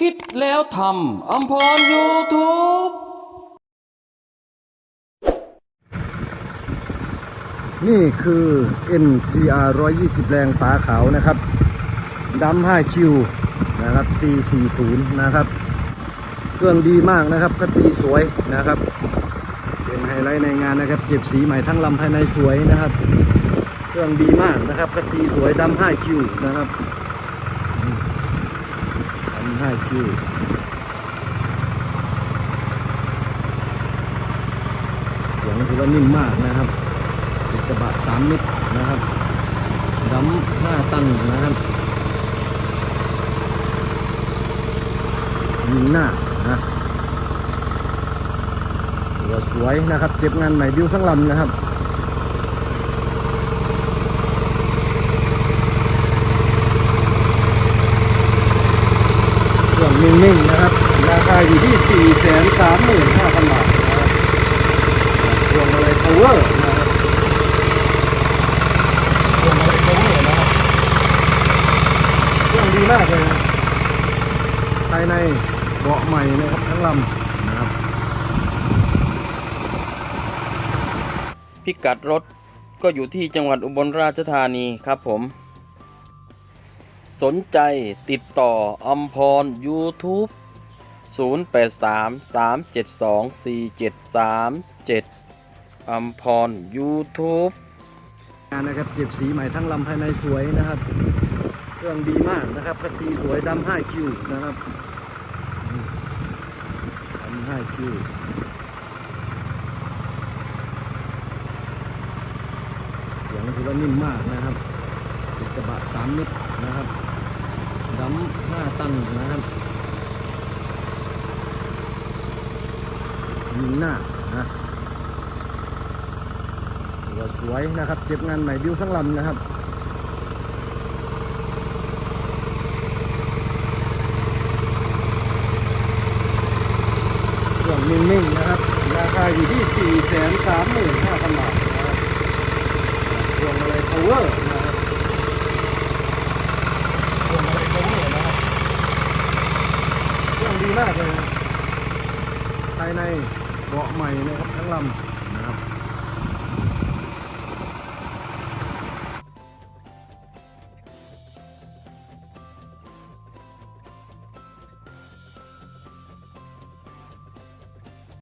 คิดแล้วทำอัมพรยูทูบนี่คือ NTR 120 แรงฝาขาวนะครับดัม5คิวนะครับ ปี 40 นะครับ เครื่องดีมากนะครับกระตีสวยนะครับ เป็นไฮไลท์ในงานนะครับ เก็บสีใหม่ทั้งลำภายในสวยนะครับ เครื่องดีมากนะครับกระตีสวยดัม5คิวนะครับ ดัม5คิวเสียงถือว่านิ่มมากนะครับเป็นกระบะสามมิตรนะครับดำห้าตันนะครับยิงหน้านะหัวสวยนะครับ เก็บงานใหม่บิวทั้งลำนะครับ เครื่องนิ่งๆนะครับ ราคาอยู่ที่ 4 3 5 0 0 0 บาทนะครับพวมาลัย power นะครับพวงมาลัย power นะครับเครื่องดีมากเลยนะภายในเบาะใหม่นะครับทั้งลำนะครับพิกัดรถก็อยู่ที่จังหวัดอุบลราชธานีครับผม สนใจติดต่ออัมพร YouTube 0833724737อัมพร YouTube งานนะครับเก็บสีใหม่ทั้งลำภายในสวยนะครับ เครื่องดีมากนะครับกระตีสวยดำ5คิวนะครับดำ5คิวเสียงถือว่านิ่มมากนะครับ สามมิตรนะครับดำห้าตันนะครับยิงหน้านะหัวสวยนะครับเก็บงานใหม่บิวทั้งลำนะครับเครื่องนิ่งๆนะครับ ราคาอยู่ที่ 4 3 5 0 0 0 บาทนะครับพวงมาลัย power นะครับพวงมาลัย power นะครับ เครื่องดีมาก